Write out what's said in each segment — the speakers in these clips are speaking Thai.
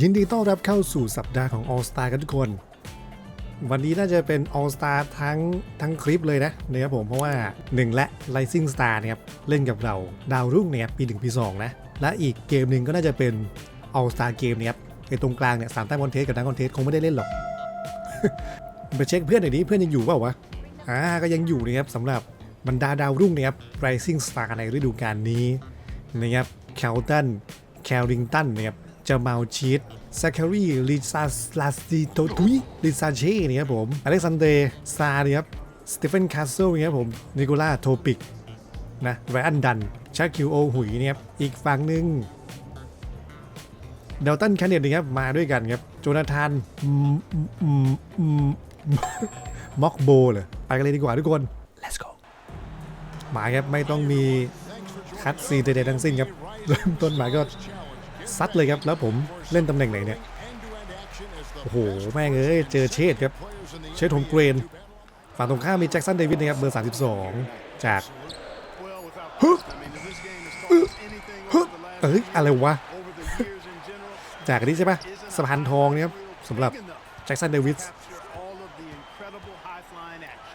ยินดีต้อนรับเข้าสู่สัปดาห์ของ All Star กันทุกคน วันนี้น่าจะเป็น All Star ทั้งทั้งคลิปเลยนะนะครับผมเพราะว่า 1 และ Rising Star นะครับเล่นกับเราดาวรุ่งนะครับปี1ปี2นะ และอีกเกมหนึ่งก็น่าจะเป็น All Star เกมนะครับไอ้ตรงกลางเนี่ยสามแต้มคอนเทสกับนักคอนเทสคงไม่ได้เล่นหรอก ไปเช็คเพื่อนหน่อยดิเพื่อนยังอยู่เปล่าวะอ่าก็ยังอยู่นะครับสำหรับบรรดาดาวรุ่งนะครับ Rising Star ในฤดูกาลนี้นะครับแคลตันแคลริงตันนะครับ จามาลชีตซาคารีลิซาลาสติโตทุยลิซาเช่นะครับผม อเล็กซานเดร์ซาเนะครับสเตฟานคาสเซิลนะครับผมนิโคล่าโทปิก นะไรอันดัน ชาคิวโอหุยเนะครับ อีกฝั่งหนึ่งเดลตันแคนเนตนะครับ มาด้วยกันครับ โจนาธานม็อกโบเลยไปกันเลยดีกว่าทุกคน let's go มาครับ ไม่ต้องมีคัดซีนใดๆทั้งสิ้นครับ เริ่มต้นมาก็ ซัดเลยครับแล้วผมเล่นตำแหน่งไหนเนี่ยโอ้โหแม่งเอ้ยเจอเชษครับเชษโฮมเกรนฝั่งตรงข้ามมีแจ็คสันเดวิดนะครับเบอร์32 จากฮึฮึเอ้ยอะไรวะจากนี้ใช่ปะสะพานทองเนี่ยครับสำหรับแจ็คสันเดวิส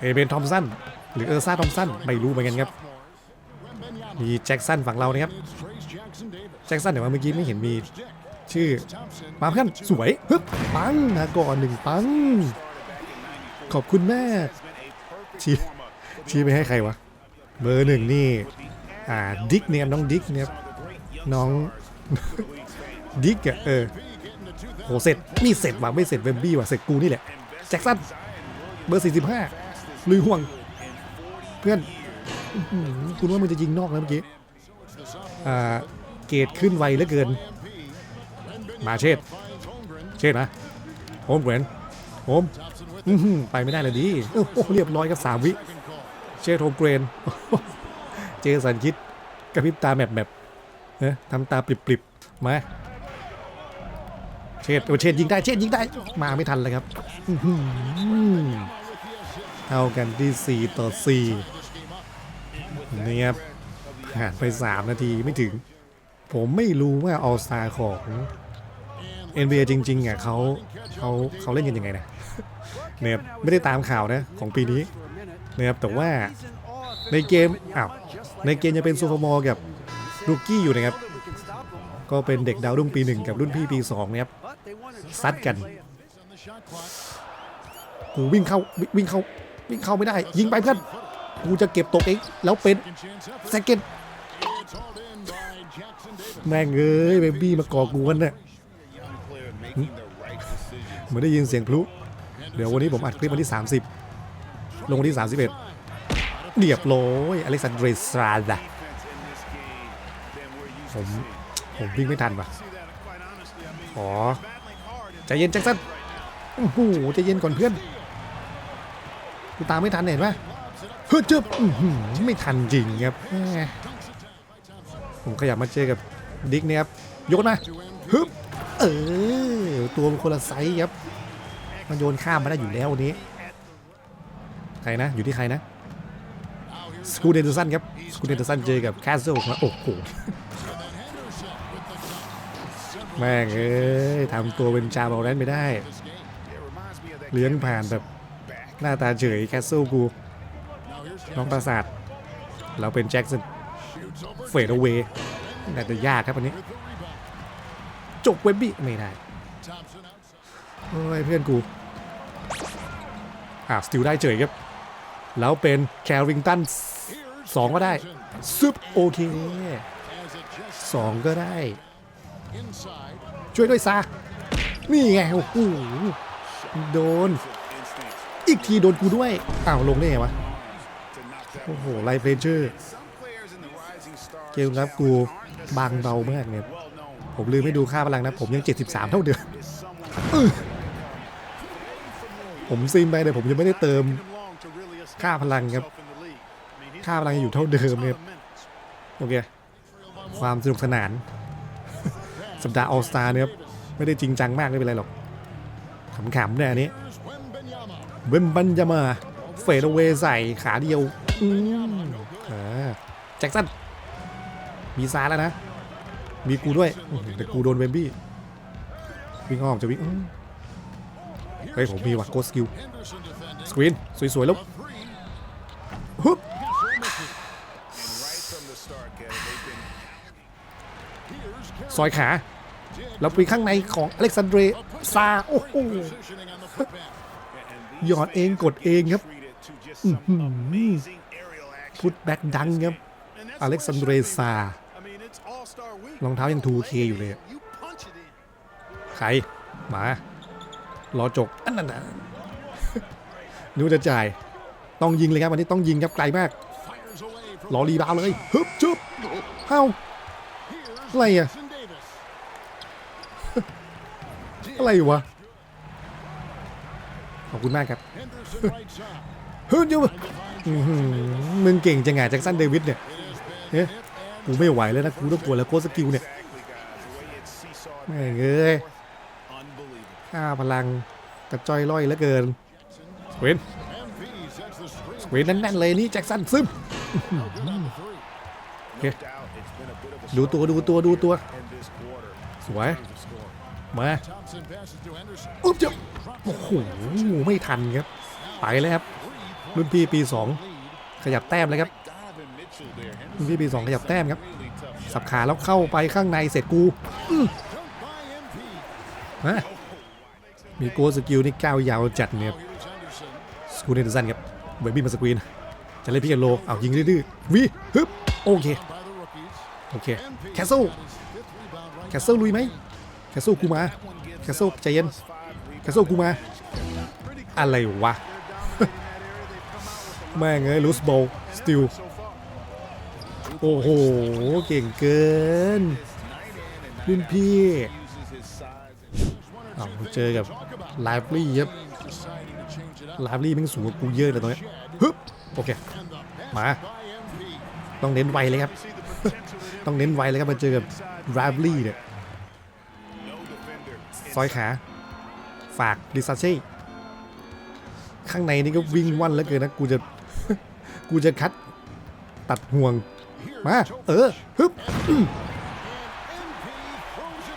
เอเบนทอมสันหรือเออร์ซ่าทอมสันไม่รู้เหมือนกันครับ มีแจ็คสันฝั่งเรานะครับ แจ็คสันเดี๋ยวว่าเมื่อกี้ไม่เห็นมีชื่อ มาเพื่อนสวยฮึบปังนะก่อนหนึ่งปัง ขอบคุณแม่ชี้ชี้ไปให้ใครวะ เบอร์หนึ่งนี่ อ่า ดิกเนี่ยน้องดิกเนี่ยครับน้องดิกอะเออโหเสร็จนี่เสร็จว่ะไม่เสร็จเวมบี้ว่ะเสร็จกูนี่แหละ แจ็คสันเบอร์ 45 ลุยห่วง เพื่อนอื้อหือ คุณว่ามึงจะยิงนอกแล้วเมื่อกี้เกรดขึ้นไวเหลือเกิน มาเชษเชษนะโฮมเกรนโฮมไปไม่ได้เลยดิเรียบร้อยกับสามวิ เชษโฮมเกรน เจสันคิดกระพริบตาแมบแมบเนะทำตาปริบๆมาเชษฐ์โอ้เชษยิงได้เชษยิงได้มาไม่ทันเลยครับเท่ากันที่ 4 ต่อ 4 นี่ครับผ่านไป 3 นาทีไม่ถึง ผมไม่รู้ว่าออสตาของ NBA จริงๆอะเขาเขาเขาเล่นกันยังไงนะเนี่ยไม่ได้ตามข่าวนะของปีนี้นะครับแต่ว่าในเกมอ้าวในเกมจะเป็นซูเปอร์มอลกับลูกี้อยู่นะครับ ก็เป็นเด็กดาวรุ่งปีหนึ่งกับรุ่นพี่ปีสองนะครับซัดกันกูวิ่งเข้าวิ่งเข้าวิ่งเข้าไม่ได้ ยิงไปเพื่อน กูจะเก็บตกเอง แล้วเป็นแซกเก็ตแม่งเอ้ยเบบี้มาก่อกวนเนี่ยเหมือนได้ยินเสียงพลุ เดี๋ยววันนี้ผมอัดคลิปวันที่ 30 ลงวันที่ 31เรียบร้อยอเล็กซานเดรสราดะผมผมวิ่งไม่ทันว่ะขอใจเย็นแจ็คสันโอ้โหใจเย็นก่อนเพื่อนกูตามไม่ทันเห็นปะ เฮ้ยเจ็บอื้อหือไม่ทันจริงครับแหมผมขยับมาเจอกับดิกเนี่ยครับโยนมาฮึบเออตัวมันคนละไซส์ครับมันโยนข้ามมาได้อยู่แล้ววันนี้ใครนะ อยู่ที่ใครนะสกูเดนเดอร์สันครับสกูเดนเดอร์สันเจอกับแคสเซิลโอ้โหแม่งเอ้ยทำตัวเป็นจาบอลแรนไม่ได้ เลี้ยงผ่านแบบหน้าตาเฉยแคสเซิลกู น้องปราสาท เราเป็นแจ็คสันเฟดเอาเวย์น่าจะยากครับวันนี้ จบเวบบี้ไม่ได้โอ้ยเพื่อนกู อ่าสติลได้เฉยครับ แล้วเป็นแคริงตันสองก็ได้ซึบโอเคสองก็ได้ ช่วยด้วยซานี่ไงโอ้โหโดน อีกทีโดนกูด้วยอ้าวลงได้ไงวะ โอ้โห ไลฟ์เพลเชอร์เกมครับกูบางเบามากเนี่ย ผมลืมไม่ดูค่าพลังนะ ผมยัง 73 เท่าเดิมผมซิมไปแต่ผมยังไม่ได้เติมค่าพลังครับ ค่าพลังยังอยู่เท่าเดิมเนี่ยโอเค ความสนุกสนาน สัปดาห์ออสตาเนี่ยครับไม่ได้จริงจังมากไม่เป็นไรหรอกขำๆเนี่ยอันนี้เบมบันยามาเฟดเวใส่ขาเดียว อืมอ่าแจ็คสันมีซาแล้วนะ มีกูด้วยอื้อหือแต่กูโดนเวมบี้ วิ่งอ้อมจะวิ่งอื้อเฮ้ย ผมมีว่ะโกสกิล สกรีน สวยๆแล้วฮึบ Right from the start, Kevin, they've been ซอยขา แล้วไปข้างในของอเล็กซานเดรซา โอ้โหหยอดเองกดเองครับ พุทแบ็กดังครับ อเล็กซานเดรซารองเท้ายัง 2K อยู่เลยใครมารอจกอันนั้นนะนึกว่าจะจ่าย ต้องยิงเลยครับวันนี้ต้องยิงครับไกลมาก รอรีบาวเลยฮึบจุ๊บเฮ้าอะไรอะอะไรวะ ขอบคุณมากครับเฮ้ยเดี๋ยว มึงเก่งจังไงแจ็คสันเดวิดเนี่ยเฮ้ยกูไม่ไหวแล้วนะกูต้องปวดแล้วโค้ชสกิลเนี่ย Exactly, guys. The way it's seesawed แม่งเอ้ย unbelievable. ค่าพลังกระจอยร่อยเหลือเกินสวินสวินแน่นๆเลยนี่แจ็คสันซึม No doubt it's been a bit of a ดูตัวดูตัวดูตัว struggle in this quarter. สวย to score. มาอุ๊บเจ้าโอ้โหไม่ทันครับ ไปเลยครับ รุ่นพี่ปี 2 ขยับแต้มเลยครับรุ่นพี่ปี 2 ขยับแต้มครับ สับขาแล้วเข้าไปข้างในเสร็จกูม,มีโกสกิลนี่ก้าวยาวจัดเนี่ยสกูเนเดอร์สันครับเวบี้มาสกรีนจะเล่นพิกเกโลเอายิงดื้อวีฮึบโอเคโอเคแคสเซิลแคสเซิลลุยไหมแคสเซิลกูมาแคสเซิลใจเย็นแคสเซิลกูมา อะไรวะ แม่งเอ้ยลูสโบสติลโอ้โห เก่งเกินรุ่นพี่เอาเจอกับไลฟ์ลี่ครับไลฟ์ลี่แม่งสูงกว่ากูเยอะเลยตอนนี้ฮึบโอเค มา ต้องเน้นไวเลยครับ ต้องเน้นไวเลยครับมาเจอกับไลฟ์ลี่เนี่ยซอยขา ฝากดิซาเช่ข้างในนี่ก็วิ่งว่อนแล้วเกินนะ กูจะ กูจะคัดตัดห่วง มา เออฮึบ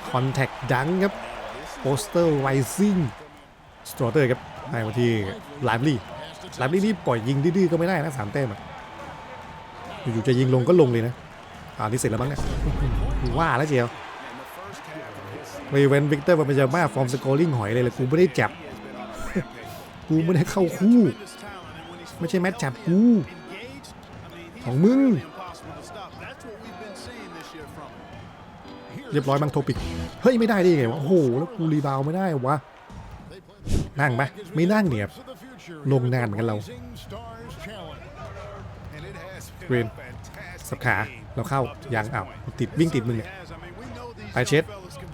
คอนแทคดังครับโปสเตอร์ไรซิ่งสตรอเตอร์ครับให้มาที่ไลฟ์ลี่ไลฟ์ลี่นี่ปล่อยยิงดื้อๆก็ไม่ได้นะสามแต้มอะอยู่ๆจะยิงลงก็ลงเลยนะอ่านี่เสร็จแล้วมั้งเนี่ยว่าแล้วเจียวเวเวนวิกเตอร์มันเป็นจะมาฟอร์มสกอร์ลิงหอยเลยเลยกูไม่ได้จับ กูไม่ได้เข้าคู่ ไม่ใช่แมตช์จับกูของมึง เรียบร้อยมังโทปิก เฮ้ย ไม่ได้ได้ยังไงวะ โอ้โห แล้วกูรีบาวไม่ได้วะ นั่งไหมไม่นั่งเนี่ยบลงนานเหมือนกันเรา And it has been Green. a fantastic สับขา เราเข้ายังอ้าวติดวิ่งติดมึงเนี่ยไปเช็ด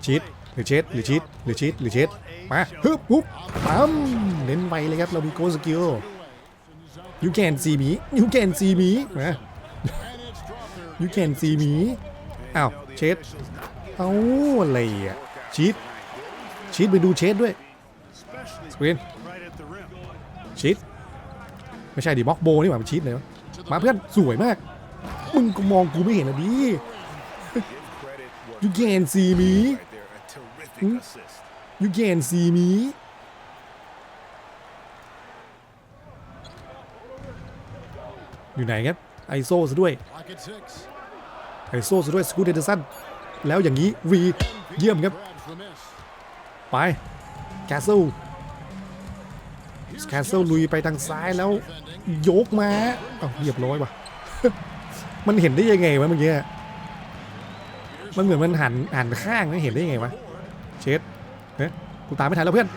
ชีดหรือเช็ดหรือชีดหรือชีดหรือเช็ดมาฮึบปุ๊บปั๊มเน้นไวเลยครับ เรามีโกสกิล you can see me you can see me นะ you can see me อ้าวเชดเอาอะไรอะชีตชีตไปดูเชดด้วยสกรีนชีตไม่ใช่ดิม็อกโบนี่หว่าป็นชีตเลยวะมาเพื่อนสวยมาก มึงก็มองกูไม่เห็นนะดิ you can see me you can see me อยู่ไหนครับไอโซซะด้วยไอโซซะด้วยสกูเดเดอร์สันแล้วอย่างนี้วีเยี่ยมครับ ไปแคสเซิลแคสเซิลลุยไปทางซ้ายแล้วยกมาเอ้าเรียบร้อยว่ะ มันเห็นได้ยังไงวะเมื่อกี้มันเหมือนมันหันหันข้างไม่เห็นได้ยังไงวะเช็ดเฮ้ยกูตามไม่ทันแล้วเพื่อน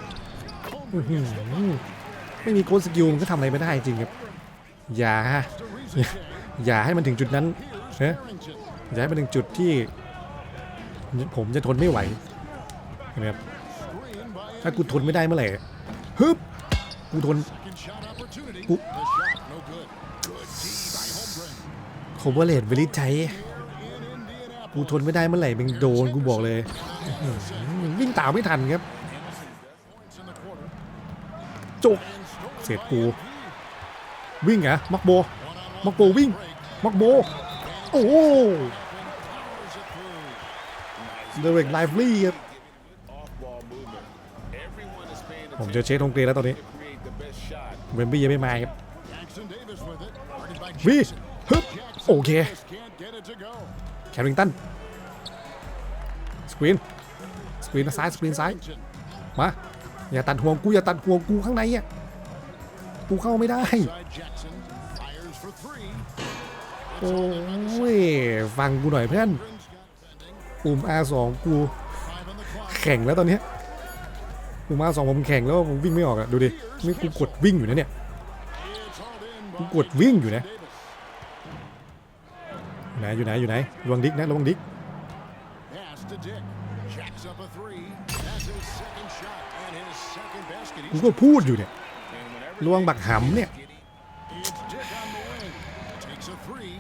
ไม่มีโค้ดสกิลมันก็ทำอะไรไม่ได้จริงครับ อย่าอย่าอย่าให้มันถึงจุดนั้นเฮ้ยอย่าให้มันถึงจุดที่ ผมจะทนไม่ไหวนะครับถ้ากูทนไม่ได้เมื่อไหร่ฮึบกูทนกูโคเวอร์เลดเวลิชัยกูทนไม่ได้เมื่อไหร่มึงโดนกูบอกเลยวิ่งตามไม่ทันครับจุกเสร็จกู วิ่งเหรอมักโบมักโบวิ่งมักโบโอ้เดเรกไลฟ์ลี่ครับผมเจอเชสทงเกรแล้วตอนนี้เวนบี้ยังไม่มาครับวีฮึบโอเคแคริงตันสกรีนสกรีนซ้ายสกรีนซ้ายมาอย่าตัดห่วงกูอย่าตัดห่วงกูข้างในอะ กูเข้าไม่ได้ โอ้ย ฟังกูหน่อยเพื่อน ปุ่ม R2 กูแข่งแล้วตอนนี้ปุ่ม R2 ผมแข่งแล้วผมวิ่งไม่ออกอะดูดิ นี่กูกดวิ่งอยู่นะเนี่ย กูกดวิ่งอยู่นะ อยู่ไหนอยู่ไหนอยู่ไหนระวังดิกนะระวังดิก กู He's ก็พูดอยู่เนี่ยระวังบักหำเนี่ย It's Dick on the wing. Takes a three.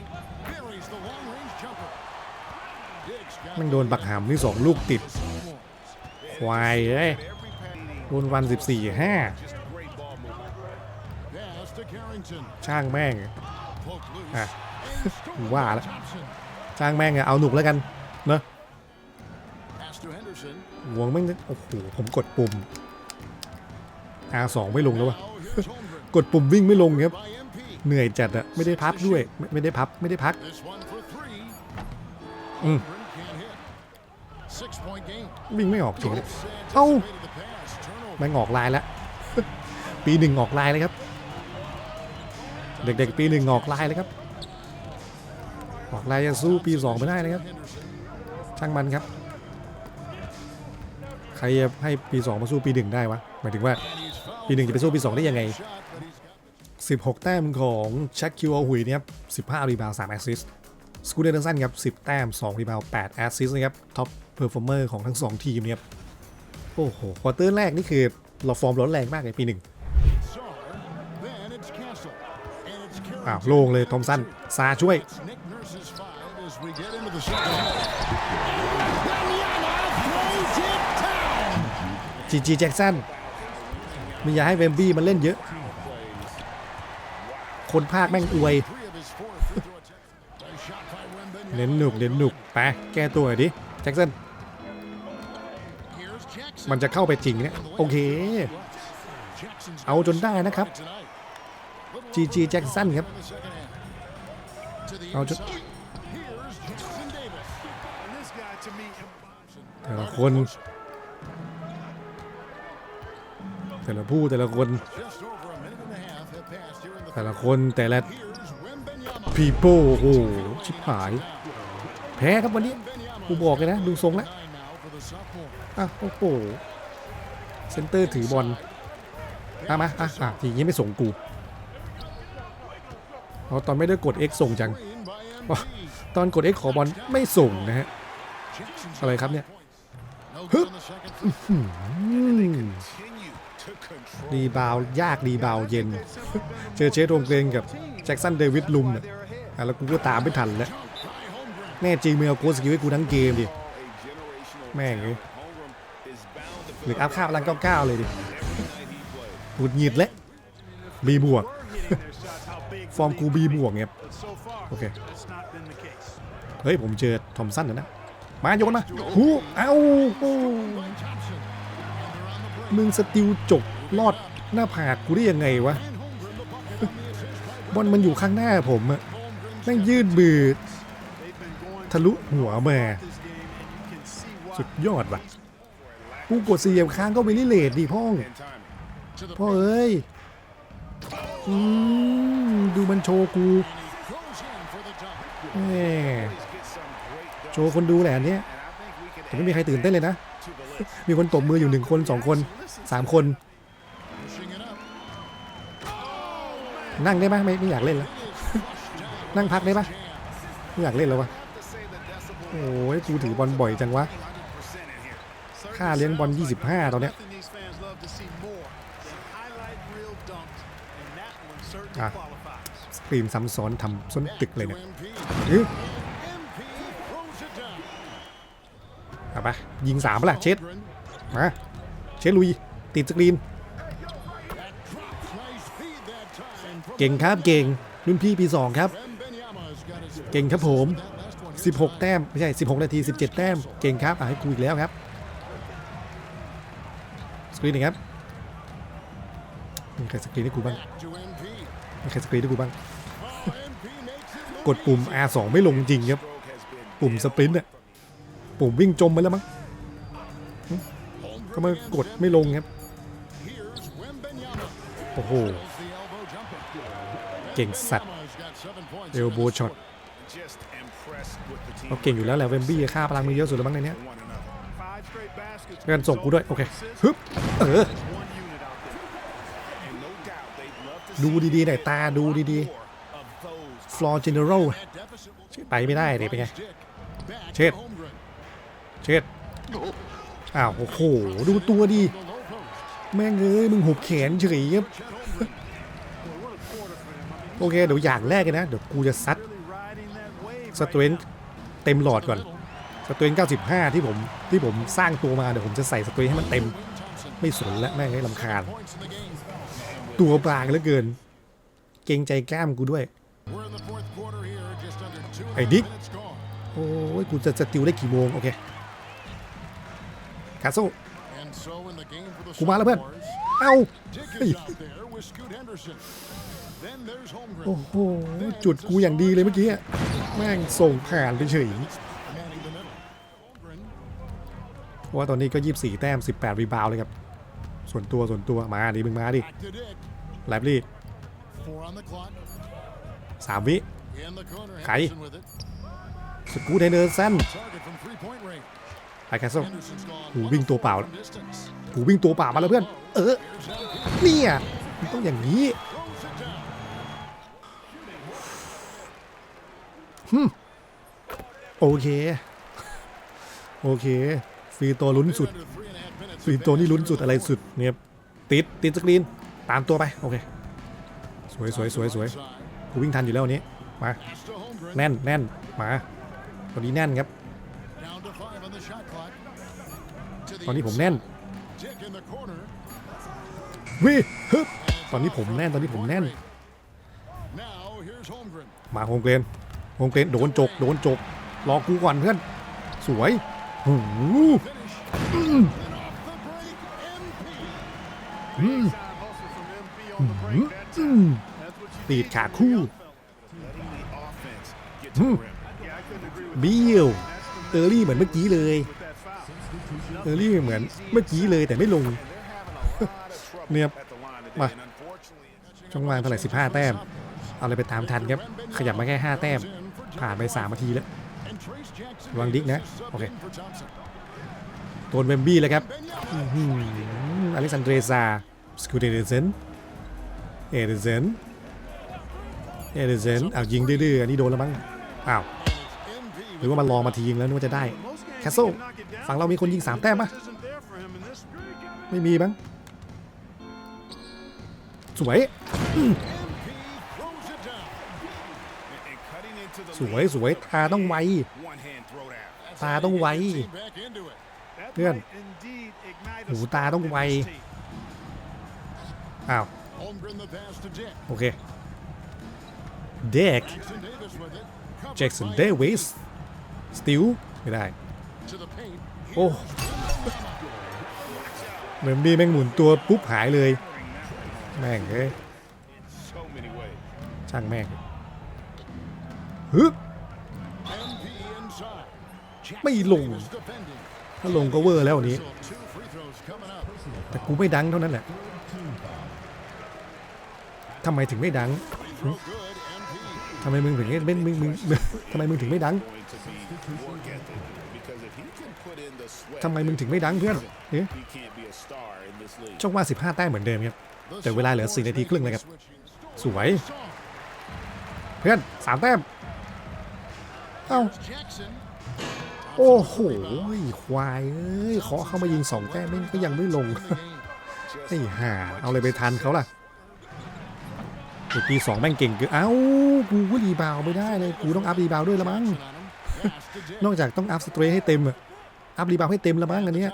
Buries the long range jumper. Dick's got มันโดนบักหำนี่สองลูกติด sophomore. ควายเอ้ยโดนวันสิบสี่ห้า Pass to Carrington. ช่างแม่ง Poke loose. Ah. And stolen Wow. by Thompson. ช่างแม่งอะเอาหนุกแล้วกัน เนอะ Pass to Henderson. ห่วงแม่งโอ้โหผมกดปุ่ม R2 ไม่ลงแล้ววะ Now here's Holmgren กดปุ่มวิ่งไม่ลงครับ by MP. เหนื่อยจัดอะไม่ได้พักด้วย ไม่ไม่ได้พับไม่ได้พัก This one for three. Mm. Holmgren can't hit. Six point game. วิ่งไม่ออกจริงเลย Anticipated Oh. the pass. Turnover. แม่งออกลายแล้ว ปีหนึ่งออกลายเลยครับ เด็กๆ ปีหนึ่งออกลายเลยครับ ออกลายจะสู้ปีสองไม่ได้นะครับ Henderson. ช่างมันครับใครจะให้ปีสองมาสู้ปีหนึ่งได้วะ หมายถึงว่าปีหนึ่งจะไปสู้ปีสองได้ยังไง 16 แต้มของแช็คคิวอาหุยเนี่ยครับ 15 รีบาว3แอสซิสต์สกูเดอร์สันครับ 10 แต้ม 2 รีบาว8แอสซิสต์นะครับ ท็อปเพอร์ฟอร์เมอร์ของทั้ง 2 ทีมเนี่ยโอ้โห ควอเตอร์แรกนี่คือเราฟอร์มร้อนแรงมากเลยปีหนึ่งอ้าวโล่งเลยทอมสันซาช่วย จีจีแจ็กสันมึอย่าให้เวมบี้มันเล่นเยอะ คนภาคแม่งอวย เน้นหนุกเน้นหนุกไปแก้ตัวหน่อยดิแจ็กสันมันจะเข้าไปจริงเนี่ยโอเค เอาจนได้นะครับจีจีแจ็กสันครับ เอาจนแต่ละคน แต่ละผู้แต่ละคน แต่ละคนแต่ละ Here's Wembanyama. พีโป้โอ้โหชิบหาย แพ้ครับวันนี้กูบอกเลยนะ ดูทรงแล้วอะโอ้โหเซนเตอร์ถือบอลอะมาอะอะทีนี้ไม่ส่งกูเพราตอนไม่ได้กด X ส่งจังตอนกด X ขอบอลไม่ส่งนะฮะอะไรครับเนี่ย รีบาวยากรีบาวเย็น เจอเชสโรงเกรงกับแจ็คสันเดวิดลุมเนี่ยแล้วกูก็ตามไม่ทันแล้วแน่จริงมึงเอาโค้ชสกิลให้กูทั้งเกมดิ แม่งเลยหรืออัพข้าวรังเก้าเลยดิหุดหงิดแล้วบีบวก ฟอร์มกูบีบวกเนี่ย So far, Okay. it's not been the case. เฮ้ย ผมเจอทอมสันนะนะมาโยนมาหูเอ้าโอ้ By Thompson. And they're on the break. มึงสติลจก ลอดหน้าผากกูได้ยังไงวะบอลมันอยู่ข้างหน้าผมอะแม่งยืดมือทะลุหัวมาสุดยอดว่ะกูกดเสียบค้างก็ไปริเลทดิพ่องพ่อเอ้ยอดูมันโชว์กูแหมโชว์คนดูแหละอันเนี้ยแต่ไม่มีใครตื่นเต้นเลยนะ มีคนตบมืออยู่หนึ่งคนสองคนสามคน นั่งได้ไหมไม่ไม่อยากเล่นแล้ว นั่งพักได้ปะไม่อยากเล่นแล้ววะโอ้ยกูถือบอลบ่อยจังวะค่าเลี้ยงบอล 25 ตอนเนี้ย Nothing these fans love to see more than highlight reel dunks, and that one certainly Ah. qualifies. สกรีนซ้ำซ้อนทำส้นตึกเลย To เนี่ย MP. เอ้ย MP throws it down. เอาปะยิงสามปะล่ะเช็ด Holmgren. มาเช็ดลุยติดสกรีน เก่งครับเก่งรุ่นพี่ปี2ครับ เก่งครับผม 16 แต้ม ไม่ใช่ 16 นาที 17 แต้ม เก่งครับอะให้กูอีกแล้วครับสกรีนครับมีใครสกรีนให้กูบ้างมีใครสกรีนให้กูบ้าง กดปุ่ม R2 ไม่ลงจริงครับ ปุ่มสปรินต์อะปุ่มวิ่งจมไปแล้วมั้งก็มากดไม่ลงครับ โอ้โห เก่งสัตว์ Wembenyama's got seven points เอลโบช็อต Just impressed with the team. เราเก่งอยู่แล้วแหละเวมบี้ค่าพลังมือเยอะสุดแล้วมั้งในเนี้ย One another. Five straight baskets. เพื่อนส่งกูด้วย โอเคฮึบเออ One unit out there. And no doubt they'd love to ดู see ดีๆหน่อยตาดูดี more of those ๆ floor general That deficit will ไปไม่ได้เด็เป็นไง Dick. Back Shit. to Holmgren. เช็ดอ้าว โอ้โห ดูตัวดี The low post. แม่งเอ้ย มึงหุบแขนเฉยครับ โอเค เดี๋ยวอย่างแรกเลยนะ เดี๋ยวกูจะซัดสเตรน now. เต็มหลอดก่อน สเตรน95 ที่ผมที่ผมสร้างตัวมา เดี๋ยวผมจะใส่สเตรนให้มันเต็ม ไม่สนและแม่งให้ลำคาญ ตัวบางเหลือเกิน เกรงใจแกล้มกูด้วย We're in the fourth quarter here. Just under two and a Hey, half Dick. minutes gone. โอ้ยกูจะสติลได้กี่โมง โอเคคาโซกูมาแล้วเพื่อน เอ้า โอ้โห จุดกูอย่างดีเลยเมื่อกี้แม่งส่งผ่านไปเฉยเพราะว่าตอนนี้ก็ 24 แต้ม 18 รีบาวเลยครับ ส่วนตัวส่วนตัวมาดิมึงมาดิแลฟ์ลีดสามวิไขสกูเทนเดอร์สันไอแคสเซิหูวิ่งตัวเปล่าแล้วหูวิ่งตัวเปล่ามาแล้วเพื่อน เออ เนี่ยต้องอย่างนี้ โอเค โอเคฟรีตัวลุ้นสุดฟรีตัวนี่ลุ้นสุดอะไรสุดเนี่ยติดติดสกรีนตามตัวไป โอเค สวยสวยสวยสวยกูวิ่งทันอยู่แล้ววันนี้ มา แน่นแน่นมาตอนนี้แน่นครับ ตอนนี้ผมแน่นวิฮึบตอนนี้ผมแน่นตอนนี้ผมแน่น มาโฮมเกรน วงเกรนโดนจกโดนจกรอกูก่อนเพื่อน สวยหูตีดขาคู่บิ้วเออรี่เหมือนเมื่อกี้เลยเออรี่เหมือนเมื่อกี้เลยแต่ไม่ลงเนี่ยมาช่องวางเท่าไหร่สิบห้าแต้ม เอาอะไรไปตามทันครับ ขยับมาแค่ห้าแต้ม ผ่านไป3นาทีแล้ว And Trace Jackson วางดิ๊กนะ Davis is subbed โอเค in for Thompson. โดนเวมบี้แล้วครับ Wembanyama. อื้อหืออเล็กซานเดรซาสกูเดเดเซนเอเดเซนเอเดเซนอ้าวยิงดื้อๆอันนี้โดนแล้วมั้งอ้าว MP หรือว่ามันรอมาทียิงแล้วนึกว่าจะได้ Most games แคสเซิล he can knock it down. ฝั่งเรามีคนยิง 3 แต้มปะ Isn't there for him in this streak. ไม่มีมั้งสวย สวยสวยตาต้องไว lead. One hand throw down. ตาต้องไว Team back into it. That Good. might indeed ignite a หูตา spark ต้อง in ไว this team. อ้าว Holmgren the pass to Dick. โอเคเด็ก Jackson Davis with it. Covered แจ็กสัน by เดวิสสติลไม่ได้ To the paint. โอ้เหมือนมีแม่งหมุนตัวปุ๊บหายเลย แม่งเอ้ย So many ways. ช่างแม่ง ฮึบไม่ลง ถ้าลงก็เวอร์แล้ววันนี้ แต่กูไม่ดังเท่านั้นแหละทำไมถึงไม่ดังทำไมมึงถึงไม่มึงมึงทำไมมึงถึงไม่ดังทำไมมึงถึงไม่ดังเพื่อนเอ๊ะ he can't be a star in this league. ช่องว่าง15 แต้มเหมือนเดิมครับ แต่เวลาเหลือ 4 นาทีครึ่งเลยครับ สวย เพื่อน 3 แต้ม เอ้า โอ้โหควายเอ้ยขอเข้ามายิง2แต้มแม่งก็ยังไม่ลงไอ้ห่าเอาอะไรไปทันเขาล่ะปีสองแม่งเก่งเกินเอ้ากูก็รีบาวไม่ได้เลยกูต้องอัพรีบาวด้วยละมั้งนอกจากต้องอัพสเตรทให้เต็มอะอัพรีบาวให้เต็มละมั้งอันเนี้ย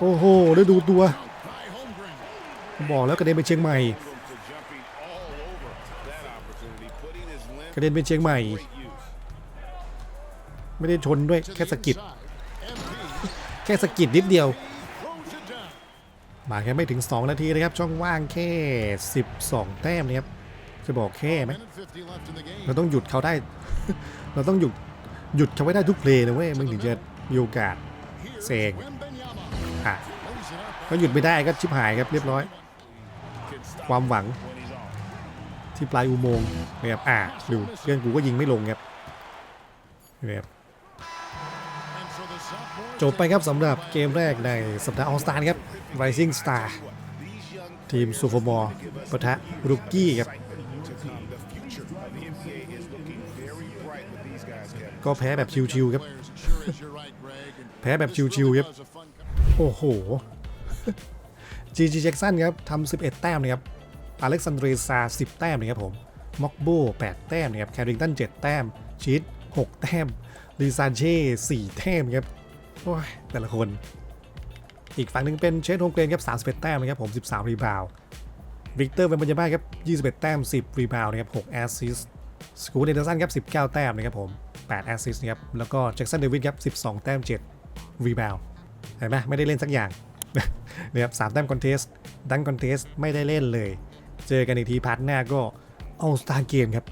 โอ้โหแล้วดูตัว บอกแล้วกระเด็นไปเชียงใหม่กระเด็นไปเชียงใหม่ ไม่ได้ชนด้วยแค่สะกิด แค่สะกิดนิดเดียว มาแค่ไม่ถึง 2 นาทีนะครับ ช่องว่างแค่ 12 แต้มนะครับจะบอกแค่ไหมเราต้องหยุดเขาได้ เราต้องหยุดหยุดเขาไว้ได้ทุกเพลย์นะเว้ยมึงถึงจะมีโอกาสเซง Wembanyama. อะก็หยุดไม่ได้ก็ชิบหายครับเรียบร้อย ความหวังที่ปลายอุโมงค์นะครับอะดูเพื่อนกูก็ยิงไม่ลงครับนะครับ จบไปครับสำหรับเกมแรกในสัปดาห์ออสตาครับ Rising Star ทีมซูเปอร์มอร์ปะทะรุกกี้ครับ ก็แพ้แบบชิวๆครับ แพ้แบบชิวๆครับ โอ้โห GG Jackson ครับทำ11 แต้มนะครับอเล็กซานเดรซา 10 แต้มนะครับผมม็อกโบ8 แต้มนะครับแคริงตัน 7 แต้มชีต6 แต้มลีซานเช่ 4 แต้มครับ โอ้ยแต่ละคน อีกฝั่งหนึ่งเป็นเชสโฮงเกรนครับ31แต้มนะครับผม13รีบาววิกเตอร์เวนบัญญาบ้าครับ21แต้ม10รีบาวนะครับ6แอสซิสสกูเดนเดอร์สันครับ19แต้มนะครับผม8แอสซิสนะครับ แล้วก็แจ็คสันเดวิดครับ12แต้ม7รีบาวเห็นไหมไม่ได้เล่นสักอย่างนะครับสามแต้มคอนเทสต์ดังคอนเทสต์ไม่ได้เล่นเลย เจอกันอีกทีพาร์ทหน้าก็ All Star Game ครับ